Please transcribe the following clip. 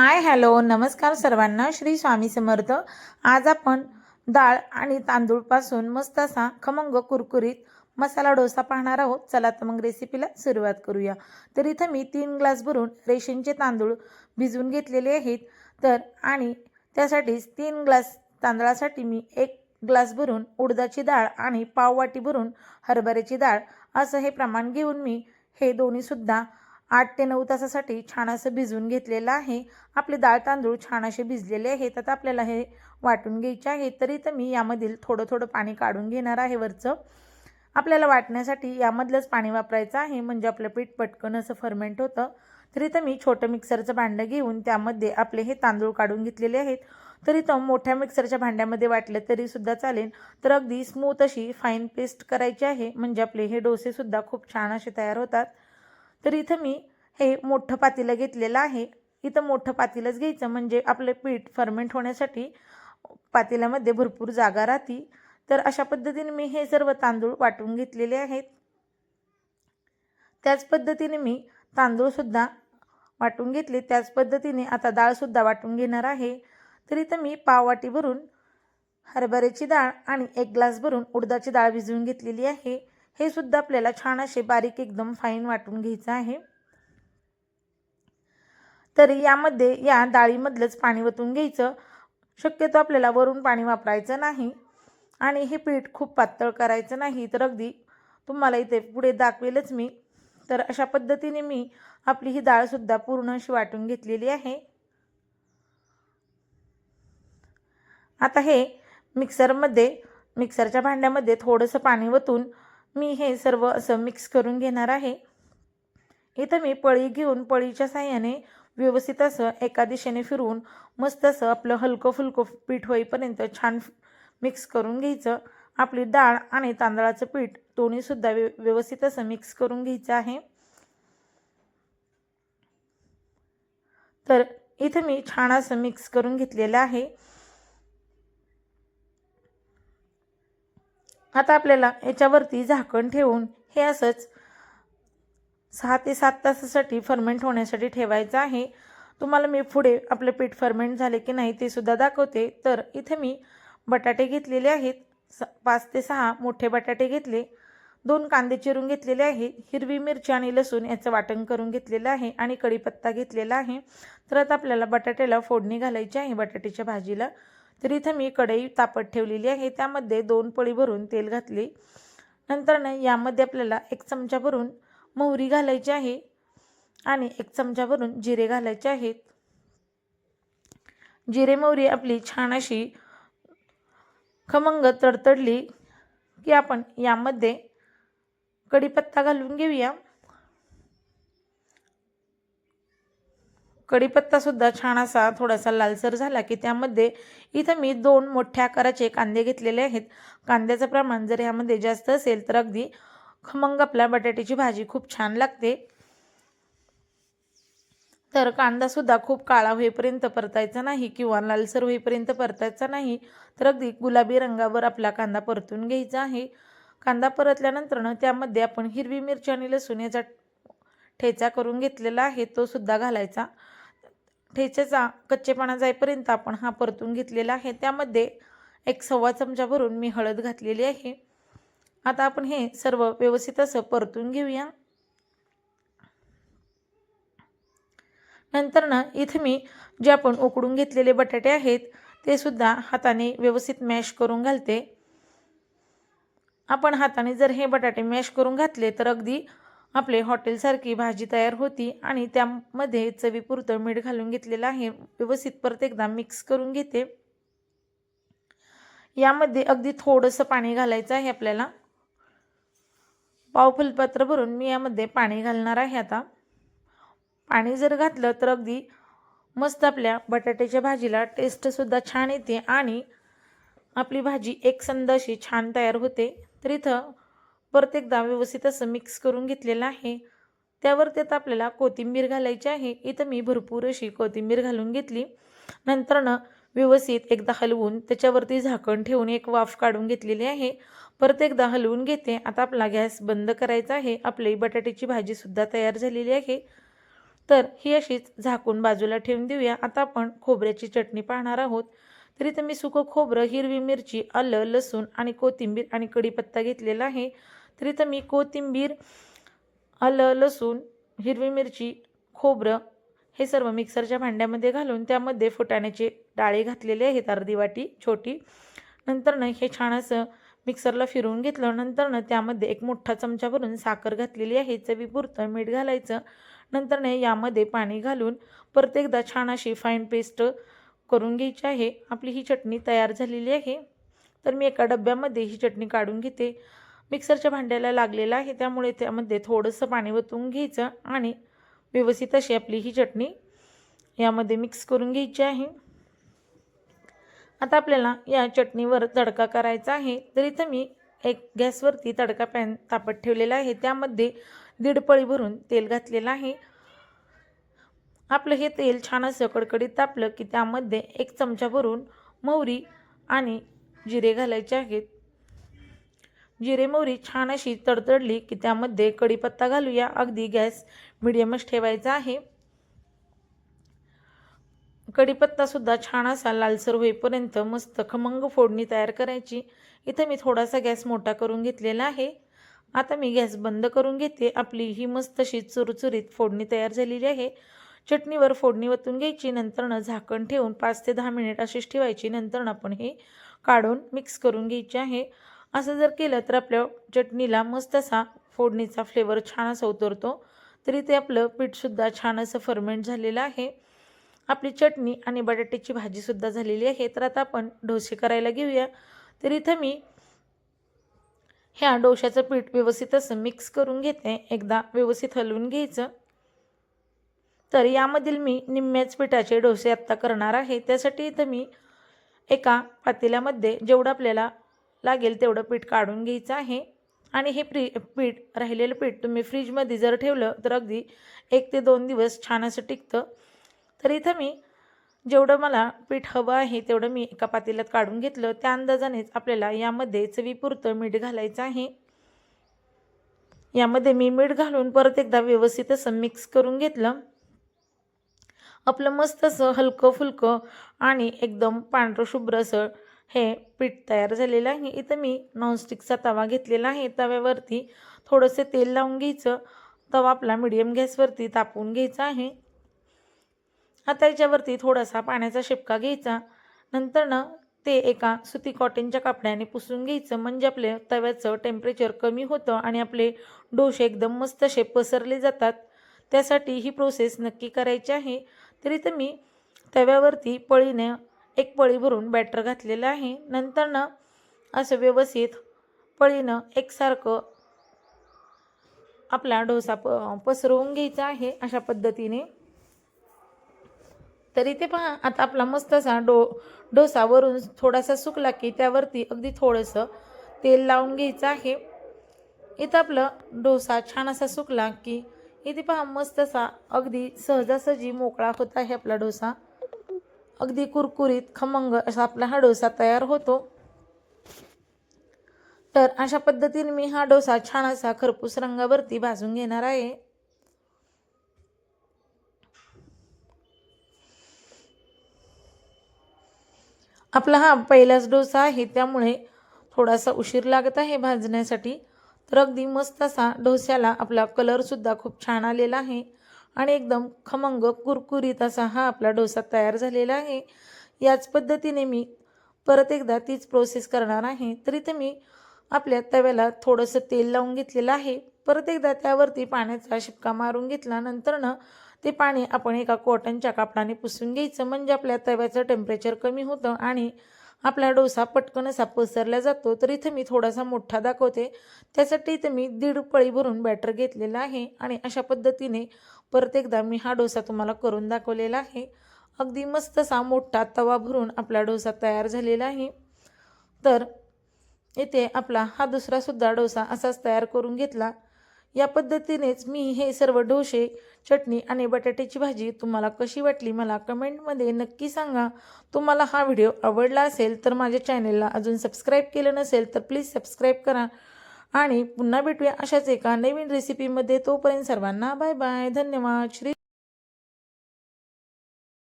Hi hello नमस्कार सर्वांना. श्री स्वामी समर्थ. आज आपण डाळ आणि तांदूळपासून मस्त असा खमंग कुरकुरीत मसाला डोसा पाहणार आहोत. चला तर मग रेसिपीला सुरुवात करूया. तर इथं मी तीन ग्लास भरून रेशनचे तांदूळ भिजवून घेतलेले आहेत. तर आणि त्यासाठीच तीन ग्लास तांदळासाठी मी एक ग्लास भरून उडदाची डाळ आणि पाववाटी भरून हरभऱ्याची डाळ असं हे प्रमाण घेऊन मी हे दोन्हीसुद्धा आठ ते नऊ तासासाठी छान असं भिजवून घेतलेलं आहे. आपले डाळ तांदूळ छान असे भिजलेले आहेत. आता आपल्याला हे वाटून घ्यायचे आहे. तरी तर मी यामधील थोडं थोडं पाणी काढून घेणार आहे वरचं. आपल्याला वाटण्यासाठी यामधलंच पाणी वापरायचं आहे. म्हणजे आपलं पीठ पटकन असं फर्मेंट होतं. तरी तर मी छोटं मिक्सरचं भांडं घेऊन त्यामध्ये आपले हे तांदूळ काढून घेतलेले आहेत. तरी तर मोठ्या मिक्सरच्या भांड्यामध्ये वाटलं तरीसुद्धा चालेल. तर अगदी स्मूथ अशी फाईन पेस्ट करायची आहे. म्हणजे आपले हे डोसेसुद्धा खूप छान असे तयार होतात. तर इथं मी हे मोठं पातीलं घेतलेलं आहे. इथं मोठं पातीलंच घ्यायचं म्हणजे आपलं पीठ फर्मेंट होण्यासाठी पातेल्यामध्ये भरपूर जागा राहते. तर अशा पद्धतीने मी हे सर्व तांदूळ वाटून घेतलेले आहेत. त्याच पद्धतीने मी तांदूळसुद्धा वाटून घेतले. त्याच पद्धतीने आता डाळसुद्धा वाटून घेणार आहे. तर इथं मी पाववाटी भरून हरभऱ्याची डाळ आणि एक ग्लास भरून उडदाची डाळ भिजवून घेतलेली आहे. हे सुद्धा आपल्याला छान असे बारीक एकदम फाईन वाटून घ्यायचं आहे. तर यामध्ये या डाळीमधलंच पाणी वतून घ्यायचं. शक्यतो आपल्याला वरून पाणी वापरायचं नाही. आणि हे पीठ खूप पातळ करायचं नाही. तर अगदी तुम्हाला इथे पुढे दाखवेलच मी. तर अशा पद्धतीने मी आपली ही डाळसुद्धा पूर्ण अशी वाटून घेतलेली आहे. आता हे मिक्सरमध्ये मिक्सरच्या भांड्यामध्ये थोडंसं पाणी वतून मी हे सर्व असं मिक्स करून घेणार आहे. इथं मी पळी घेऊन पळीच्या साह्याने व्यवस्थित असं एका दिशेने फिरवून मस्त असं आपलं हलकं फुलकं पीठ होईपर्यंत छान मिक्स करून घ्यायचं. आपली डाळ आणि तांदळाचं पीठ दोन्हीसुद्धा व्य व्यवस्थित असं मिक्स करून घ्यायचं आहे. तर इथं मी छान असं मिक्स करून घेतलेलं आहे. आता आपल्याला याच्यावरती झाकण ठेवून हे असंच सहा ते सात तासासाठी फर्मेंट होण्यासाठी ठेवायचं आहे. तुम्हाला मी पुढे आपलं पीठ फर्मेंट झाले की नाही ते सुद्धा दाखवते. तर इथे मी बटाटे घेतलेले आहेत. स पाच ते सहा मोठे बटाटे घेतले. दोन कांदे चिरून घेतलेले आहेत हिरवी मिरची आणि लसूण याचं वाटण करून घेतलेलं आहे आणि कढीपत्ता घेतलेला आहे. तर आता आपल्याला बटाट्याला फोडणी घालायची आहे. बटाट्याच्या भाजीला तर इथं मी कढई तापत ठेवलेली आहे. त्यामध्ये दोन पळी भरून तेल घातले. नंतरनं यामध्ये आपल्याला एक चमचा भरून मोहरी घालायची आहे आणि एक चमचा भरून जिरे घालायचे आहेत. जिरे मोहरी आपली छान अशी खमंग तडतडली की आपण यामध्ये कढीपत्ता घालून घेऊया. कढीपत्तासुद्धा छान असा थोडासा लालसर झाला की त्यामध्ये इथं मी दोन मोठ्या आकाराचे कांदे घेतलेले आहेत. कांद्याचं प्रमाण जर यामध्ये जास्त असेल तर अगदी खमंग आपल्या बटाट्याची भाजी खूप छान लागते. तर कांदासुद्धा खूप काळा होईपर्यंत परतायचा नाही किंवा लालसर होईपर्यंत परतायचा नाही तर अगदी गुलाबी रंगावर आपला कांदा परतून घ्यायचा आहे. कांदा परतल्यानंतरनं त्यामध्ये आपण हिरवी मिरची आणि लसूण याचा ठेचा करून घेतलेला आहे तो सुद्धा घालायचा. ठेचेचा कच्चेपणा जाईपर्यंत आपण हा परतून घेतलेला आहे. त्यामध्ये एक सव्वा चमचा भरून मी हळद घातलेली आहे. आता आपण हे सर्व व्यवस्थित असं परतून घेऊया. नंतर ना इथे मी जे आपण उकडून घेतलेले बटाटे आहेत ते सुद्धा हाताने व्यवस्थित मॅश करून घालते. आपण हाताने जर हे बटाटे मॅश करून घातले तर अगदी आपले हॉटेलसारखी भाजी तयार होती आणि त्यामध्ये चवीपुरतं मीठ घालून घेतलेलं आहे. व्यवस्थित परत एकदा मिक्स करून घेते. यामध्ये अगदी थोडंसं पाणी घालायचं आहे आपल्याला. पावफुलपात्र भरून मी यामध्ये पाणी घालणार आहे आता. पाणी जर घातलं तर अगदी मस्त आपल्या बटाट्याच्या भाजीला टेस्टसुद्धा छान येते आणि आपली भाजी एकसंद अशी छान तयार होते. तर इथं परत एकदा व्यवस्थित असं मिक्स करून घेतलेलं आहे. त्यावर त्यात आपल्याला कोथिंबीर घालायची आहे. इथं मी भरपूर अशी कोथिंबीर घालून घेतली. नंतरनं व्यवस्थित एकदा हलवून त्याच्यावरती झाकण ठेवून एक वाफ काढून घेतलेली आहे. परत एकदा हलवून घेते. आता आपला गॅस बंद करायचा आहे. आपली बटाट्याची भाजीसुद्धा तयार झालेली आहे. तर ही अशीच झाकून बाजूला ठेवून देऊया. आता आपण खोबऱ्याची चटणी पाहणार आहोत. तर इथं मी सुकं खोबरं हिरवी मिरची आलं लसूण आणि कोथिंबीर आणि कढीपत्ता घेतलेला आहे. तर इथं मी कोथिंबीर आलं लसूण हिरवी मिरची खोबरं हे सर्व मिक्सरच्या भांड्यामध्ये घालून त्यामध्ये फुटाण्याचे डाळे घातलेले आहेत अर्धी वाटी छोटी. नंतरनं हे छान असं मिक्सरला फिरवून घेतलं. नंतरनं त्यामध्ये एक मोठा चमचा भरून साखर घातलेली आहे चवीपुरतं मीठ घालायचं. नंतरनं यामध्ये पाणी घालून परत एकदा छान अशी फाईन पेस्ट करून घ्यायची आहे. आपली ही चटणी तयार झालेली आहे. तर मी एका डब्यामध्ये ही चटणी काढून घेते. मिक्सरच्या भांड्याला लागलेलं आहे. त्यामुळे त्यामध्ये थोडंसं पाणी वतून घ्यायचं आणि व्यवस्थित अशी आपली ही चटणी यामध्ये मिक्स करून घ्यायची आहे. आता आपल्याला या चटणीवर तडका करायचा आहे. तर इथं मी एक गॅसवरती तडका पॅन तापत ठेवलेला आहे. त्यामध्ये दीड पळी भरून तेल घातलेलं आहे. आपलं हे तेल छान असं कडकडीत तापलं की त्यामध्ये एक चमचा भरून मोहरी आणि जिरे घालायचे आहेत. जिरे मोहरी छान अशी तडतडली की त्यामध्ये कढीपत्ता घालूया. अगदी गॅस मिडियमच ठेवायचा आहे. कढीपत्तासुद्धा छान असा लालसर होईपर्यंत मस्त खमंग फोडणी तयार करायची. इथं मी थोडासा गॅस मोठा करून घेतलेला आहे. आता मी गॅस बंद करून घेते. आपली ही मस्त अशी चुरचुरीत फोडणी तयार झालेली आहे. चटणीवर फोडणी वतून घ्यायची. नंतरनं झाकण ठेवून पाच ते दहा मिनिट अशीच ठेवायची. नंतरनं आपण हे काढून मिक्स करून घ्यायचे आहे. असं जर केलं तर आपल्या चटणीला मस्त असा फोडणीचा फ्लेवर छान असा उतरतो. तरी ते आपलं पीठसुद्धा छान असं फर्मेंट झालेलं आहे. आपली चटणी आणि बटाट्याची भाजीसुद्धा झालेली आहे. तर आता आपण डोसे करायला घेऊया. तर इथं मी ह्या डोशाचं पीठ व्यवस्थित असं मिक्स करून घेते. एकदा व्यवस्थित हलवून घ्यायचं. तर यामधील मी निम्म्याच पिठाचे डोसे आत्ता करणार आहे. त्यासाठी इथं मी एका पातेल्यामध्ये जेवढं आपल्याला लागेल तेवढं पीठ काढून घ्यायचं आहे. आणि हे प्री पीठ राहिलेलं पीठ तुम्ही फ्रीजमध्ये जर ठेवलं तर अगदी एक ते दोन दिवस छान असं टिकतं. तर इथं मी जेवढं मला पीठ हवं आहे तेवढं मी एका पातेल्यात काढून घेतलं. त्या अंदाजानेच आपल्याला यामध्ये चवीपुरतं मीठ घालायचं आहे. यामध्ये मी मीठ घालून परत एकदा व्यवस्थित असं मिक्स करून घेतलं. आपलं मस्त असं हलकं फुलकं आणि एकदम पांढरं शुभ्र असं हे पीठ तयार झालेलं आहे. इथं मी नॉनस्टिकचा तवा घेतलेला आहे. तव्यावरती थोडंसं तेल लावून घ्यायचं. तवा आपला मिडियम गॅसवरती तापवून घ्यायचा आहे. आता याच्यावरती थोडासा पाण्याचा शिपका घ्यायचा. नंतरनं ते एका सुती कॉटनच्या कापड्याने पुसून घ्यायचं. म्हणजे आपलं तव्याचं टेम्परेचर कमी होतं आणि आपले डोसे एकदम मस्त असे पसरले जातात. त्यासाठी ही प्रोसेस नक्की करायची आहे. तरी तर मी तव्यावरती पळीने एक पळी भरून बॅटर घातलेलं आहे. नंतरनं असं व्यवस्थित पळीनं एकसारखं आपला डोसा प पसरवून घ्यायचा आहे अशा पद्धतीने. तर इथे पहा आता आपला मस्त असा डो डोसा वरून थोडासा सुकला की त्यावरती अगदी थोडंसं तेल लावून घ्यायचं आहे. इथं आपलं डोसा छान असा सुकला की इथे पहा मस्त असा अगदी सहजासहजी मोकळा होत आहे आपला डोसा. अगदी कुरकुरीत खमंग असा आपला हा डोसा तयार होतो. तर अशा पद्धतीने मी हा डोसा छान असा खरपूस रंगावरती भाजून घेणार आहे. आपला हा पहिलाच डोसा आहे त्यामुळे थोडासा उशीर लागत आहे भाजण्यासाठी. तर अगदी मस्त असा डोस्याला आपला कलरसुद्धा खूप छान आलेला आहे. आणि एकदम खमंग कुरकुरीत असा हा आपला डोसा तयार झालेला आहे. याच पद्धतीने मी परत एकदा तीच प्रोसेस करणार आहे. तर इथे मी आपल्या तव्याला थोडंसं तेल लावून घेतलेलं आहे. परत एकदा त्यावरती पाण्याचा शिपका मारून घेतला. नंतरनं ते पाणी आपण एका कॉटनच्या कापडाने पुसून घ्यायचं. म्हणजे आपल्या तव्याचं टेम्परेचर कमी होतं आणि आपला डोसा पटकन असा पसरला जातो तर इथं मी थोडासा मोठा दाखवते. त्यासाठी इथं मी दीड पळी भरून बॅटर घेतलेला आहे आणि अशा पद्धतीने परत एकदा मी हा डोसा तुम्हाला करून दाखवलेला आहे. अगदी मस्त असा मोठा तवा भरून आपला डोसा तयार झालेला आहे. तर इथे आपला हा दुसरासुद्धा डोसा असाच तयार करून घेतला. या पद्धतीनेच मी हे सर्व डोसे चटणी आणि बटाट्याची भाजी तुम्हाला कशी वाटली मला कमेंटमध्ये नक्की सांगा. तुम्हाला हा व्हिडिओ आवडला असेल तर माझ्या चॅनेलला अजून सबस्क्राईब केलं नसेल तर प्लीज सबस्क्राईब करा. आणि पुन्हा भेटूया अशाच एका नवीन रेसिपीमध्ये तोपर्यंत सर्वांना बाय बाय धन्यवाद. श्री